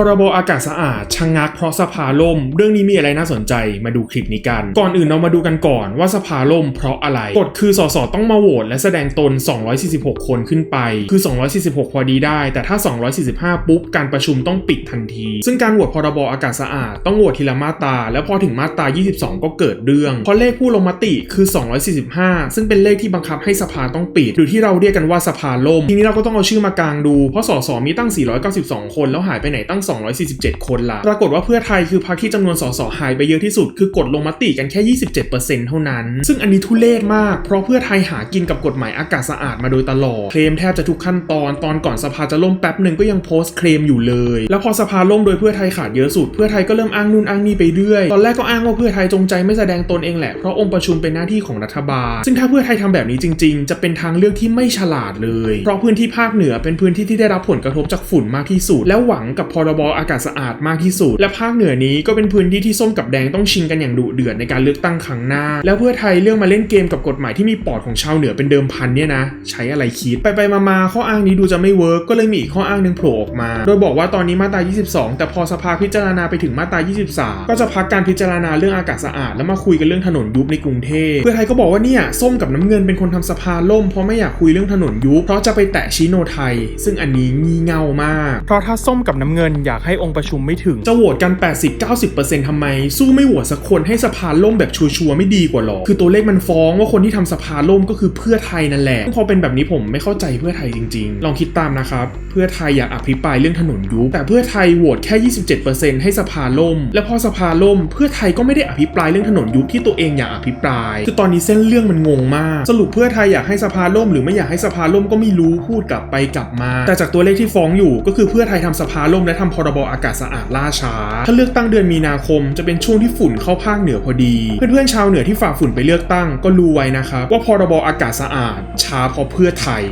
พรบอากาศสะอาดชะงงักเพราะสภาล่ม เรื่องนี้มีอะไรน่าสนใจมาดูคลิปนี้กัน ก่อนอื่นเรามาดูกันก่อนว่าสภาล่มเพราะอะไรกฎคือสสต้องมาโหวตและแสดงตน 246 คนขึ้นไป คือ 246 พอดีได้ แต่ถ้า 245 ปุ๊บ การประชุมต้องปิดทันที ซึ่งการโหวตพรบอากาศสะอาดต้องโหวตทีละมาตราแล้วพอถึงมาตรา 22 ก็เกิดเรื่องเพราะเลขผู้ลงมติคือ 245 ซึ่งเป็นเลขที่บังคับให้สภาต้องปิดหรือที่เราเรียกกันว่าสภาล่มทีนี้เราก็ต้องเอาชื่อมากางดูเพราะสสมีตั้ง 492 คนแล้วหายไปไหนตั้ง247 คนละปรากฏว่าเพื่อไทยคือพรรคที่จำนวนสสหายไปเยอะที่สุดคือกดลงมติกันแค่ 27%เท่านั้น ซึ่งอันนี้ทุเลศมาก เพราะเพื่อไทยหากินกับกฎหมายอากาศสะอาดมาโดยตลอด เคลมแทบจะทุกขั้นตอน ตอนก่อนสภาจะล่มแป๊บหนึ่งก็ยังโพสต์เคลมอยู่เลย แล้วพอสภาล่มโดยเพื่อไทยขาดเยอะสุด เพื่อไทยก็เริ่มอ้างนู่นอ้างนี่ไปเรื่อย ตอนแรกก็อ้างว่าเพื่อไทยจงใจไม่แสดงตนเองแหละ เพราะองค์ประชุมเป็นหน้าที่ของรัฐบาล ซึ่งถ้าเพื่อไทยทำแบบนี้จริง ๆ จะเป็นทางเลือกที่ไม่ฉลาดเลย เพราะพื้นที่ภาคเหนือเป็นพื้นที่ที่ได้รับผลกระทบจากฝุ่นมากที่สุด แล้วหวังกับพรบออากาศสะอาดมากที่สุด และภาคเหนือนี้ก็เป็นพื้นที่ที่ส้มกับแดงต้องชิงกันอย่างดุเดือดในการเลือกตั้งครั้งหน้า แล้วเพื่อไทยเลือกมาเล่นเกมกับกฎหมายที่มีปอดของชาวเหนือเป็นเดิมพันเนี่ยนะ ใช้อะไรคิดไปไปมามาข้ออ้างนี้ดูจะไม่เวิร์กก็เลยมีอีกข้ออ้างหนึ่งโผล่ออกมา โดยบอกว่าตอนนี้มาตรา 22 แต่พอสภาพิจารณาไปถึงมาตรา 23 ก็จะพักการพิจารณาเรื่องอากาศสะอาดแล้วมาคุยกันเรื่องถนนยุบในกรุงเทพเพื่อไทยก็บอกว่าเนี่ยส้มกับน้ำเงินเป็นคนทำสภาล่มเพราะไม่อยากคุยเรื่องถนนยุบเพราะจะไปแตะชิโนไทย ซึ่งอันนี้งี่เง่ามาก เพราะถ้าส้มกับน้ำเงินอยากให้องค์ประชุมไม่ถึง จะโหวตกัน 80-90%ทำไม สู้ไม่โหวตสักคนให้สภาล่มแบบชัวร์ๆไม่ดีกว่าหรอ คือตัวเลขมันฟ้องว่าคนที่ทำสภาล่มก็คือเพื่อไทยนั่นแหละพอเป็นแบบนี้ผมไม่เข้าใจเพื่อไทยจริง ๆ ลองคิดตามนะครับ เพื่อไทยอยากอภิปรายเรื่องถนนยุบแต่เพื่อไทยโหวตแค่ 27%ให้สภาล่ม และพอสภาล่ม เพื่อไทยก็ไม่ได้อภิปรายเรื่องถนนยุบที่ตัวเองอยากอภิปราย คือตอนนี้เส้นเรื่องมันงงมาก สรุปเพื่อไทยอยากให้สภาล่ม หรือไม่อยากให้สภาล่มก็ไม่รู้พูดกลับไปกลับมา แต่จากตัวเลขที่ฟ้องอยู่ก็คือเพื่อไทยทำสภาล่มและทำพรบอากาศสะอาดล่าช้า ถ้าเลือกตั้งเดือนมีนาคมจะเป็นช่วงที่ฝุ่นเข้าภาคเหนือพอดี เพื่อนๆชาวเหนือที่ฝ่าฝุ่นไปเลือกตั้งก็รู้ไว้นะครับว่าพรบอากาศสะอาดช้าเพราะเพื่อไทย